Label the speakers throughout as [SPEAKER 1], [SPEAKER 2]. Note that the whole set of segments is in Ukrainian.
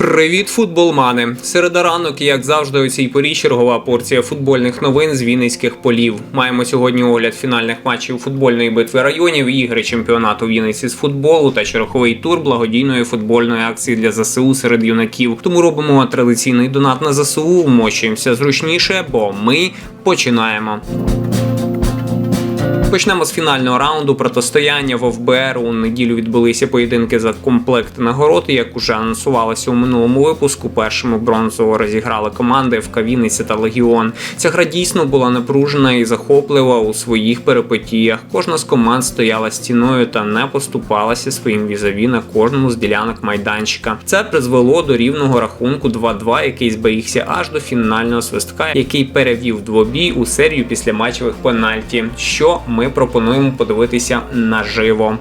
[SPEAKER 1] Привіт, футболмани! Середа ранок, як завжди, у цій порі чергова порція футбольних новин з Вінницьких полів. Маємо сьогодні огляд фінальних матчів футбольної битви районів, ігри чемпіонату Вінниці з футболу та черговий тур благодійної футбольної акції для ЗСУ серед юнаків. Тому робимо традиційний донат на ЗСУ, вмочуємося зручніше, бо ми починаємо. Почнемо з фінального раунду протистояння в ОФБР. У неділю відбулися поєдинки за комплект нагород. Як уже анонсувалося у минулому випуску, першими бронзово розіграли команди ФК Вінниця та Легіон. Ця гра дійсно була напружена і захоплива у своїх перипетіях. Кожна з команд стояла стіною та не поступалася своїм візаві на кожному з ділянок майданчика. Це призвело до рівного рахунку 2-2, який зберігся аж до фінального свистка, який перевів двобій у серію після матчевих пенальті. Що ми пропонуємо подивитися наживо.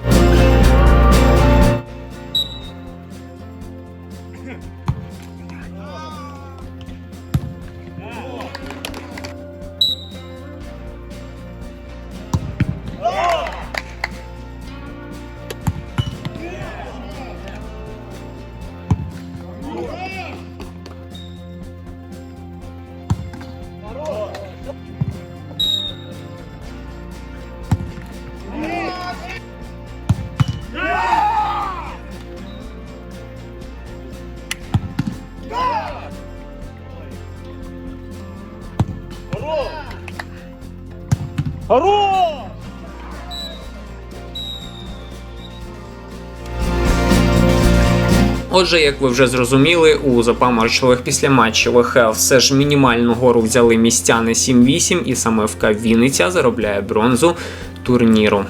[SPEAKER 1] Отже, як ви вже зрозуміли, у запаморочливих післяматчевих все ж мінімальну гору взяли містяни 7-8, і саме ФК Вінниця заробляє бронзу турніру.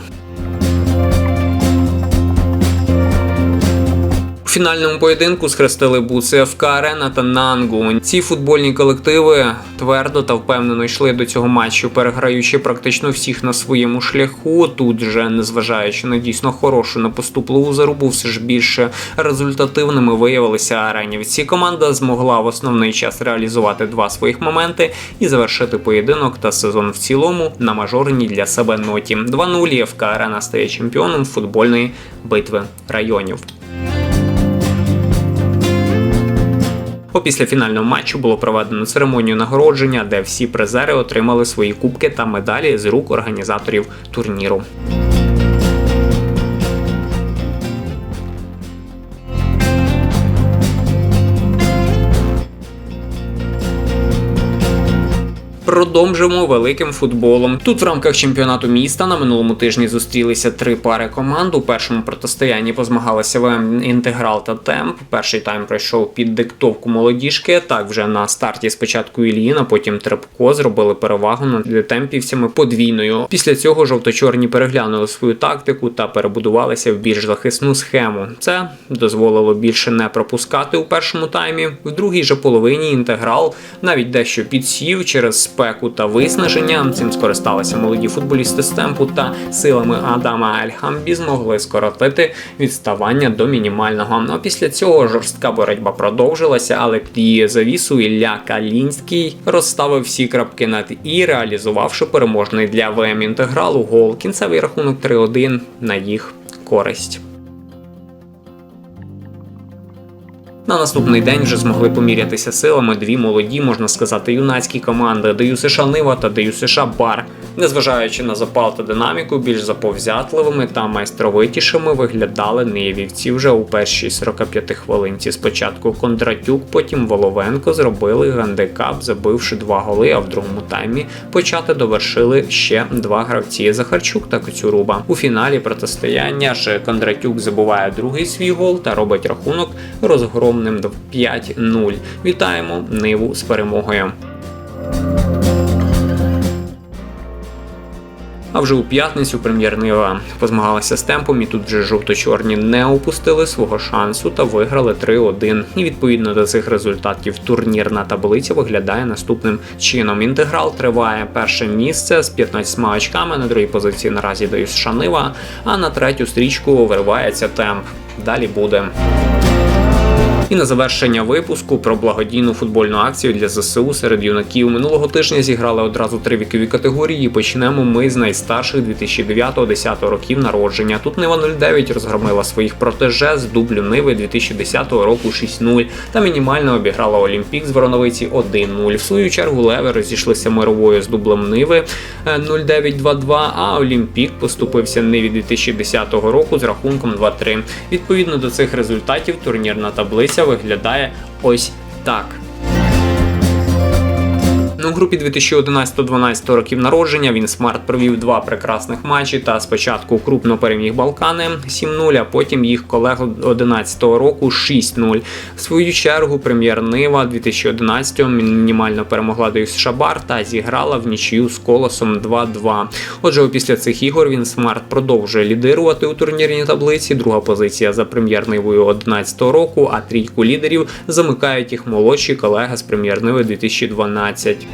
[SPEAKER 1] Фінальному поєдинку схрестили буси ФК Арена та Нангу. Ці футбольні колективи твердо та впевнено йшли до цього матчу, переграючи практично всіх на своєму шляху. Тут же, незважаючи на дійсно хорошу непоступливу зарубу, все ж більше результативними виявилися аренівці. Команда змогла в основний час реалізувати два своїх моменти і завершити поєдинок та сезон в цілому на мажорній для себе ноті. 2-0 і ФК Арена стає чемпіоном футбольної битви районів. Опісля фінального матчу було проведено церемонію нагородження, де всі призери отримали свої кубки та медалі з рук організаторів турніру. Продовжимо великим футболом. Тут в рамках чемпіонату міста на минулому тижні зустрілися три пари команд. У першому протистоянні позмагалися ВМ Інтеграл та Темп. Перший тайм пройшов під диктовку молодіжки. Так вже на старті спочатку Ільїна, потім Трепко зробили перевагу над темпівцями подвійною. Після цього жовто-чорні переглянули свою тактику та перебудувалися в більш захисну схему. Це дозволило більше не пропускати у першому таймі. В другій же половині інтеграл навіть дещо підсів через спеку та виснаження. Цим скористалися молоді футболісти з темпу та силами Адама Ельхамбі змогли скоротити відставання до мінімального. Ну а після цього жорстка боротьба продовжилася, але під її завісу Ілля Калінський розставив всі крапки над і, реалізувавши переможний для ВМ інтегралу гол. Кінцевий рахунок 3-1 на їх користь. На наступний день вже змогли помірятися силами дві молоді, можна сказати, юнацькі команди Даю США Нива та Даю США Бар. Незважаючи на запал та динаміку, більш заповзятливими та майстровитішими виглядали Нивівці вже у першій 45 хвилинці. Спочатку Кондратюк, потім Воловенко зробили гандикап, забивши два голи, а в другому таймі почати довершили ще два гравці Захарчук та Коцюруба. У фіналі протистояння ж Кондратюк забуває другий свій гол та робить рахунок розгромним до 5-0. Вітаємо Ниву з перемогою. А вже у п'ятницю прем'єр-нива позмагалася з темпом, і тут вже жовто-чорні не опустили свого шансу та виграли 3-1. І відповідно до цих результатів турнірна таблиця виглядає наступним чином. Інтеграл триває перше місце з 15 очками. На другій позиції наразі дають Шанива, а на третю стрічку виривається темп. Далі буде. І на завершення випуску про благодійну футбольну акцію для ЗСУ серед юнаків минулого тижня зіграли одразу три вікові категорії. Почнемо ми з найстарших 2009-10 років народження. Тут Нива 09 розгромила своїх протеже з дублю Ниви 2010 року 6-0 та мінімально обіграла Олімпік з Вороновиці 1-0. В свою чергу Леви розійшлися мировою з дублем Ниви е, 0-9-2-2, а Олімпік поступився Ниві 2010 року з рахунком 2-3. Відповідно до цих результатів турнірна таблиця виглядає ось так. Ну, у групі 2011-12 років народження він смарт провів два прекрасних матчі та спочатку крупно переміг Балкани 7-0, а потім їх колегу 11 року 6-0. В свою чергу прем'єр Нива 2011-го мінімально перемогла Даюс Шабар та зіграла в нічию з колосом 2-2. Отже, після цих ігор він смарт продовжує лідирувати у турнірній таблиці. Друга позиція за прем'єр Нивою 11 року, а трійку лідерів замикають їх молодші колеги з прем'єр Ниви 2012.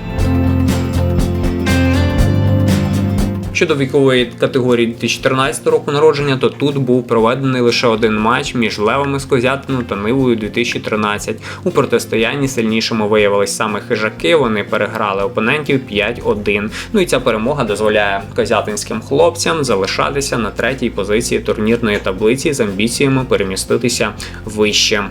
[SPEAKER 1] Щодо вікової категорії 2014 року народження, то тут був проведений лише один матч між Левами з Козятину та Нивою 2013. У протистоянні сильнішими виявились саме хижаки. Вони переграли опонентів 5-1. Ну і ця перемога дозволяє козятинським хлопцям залишатися на третій позиції турнірної таблиці з амбіціями переміститися вище.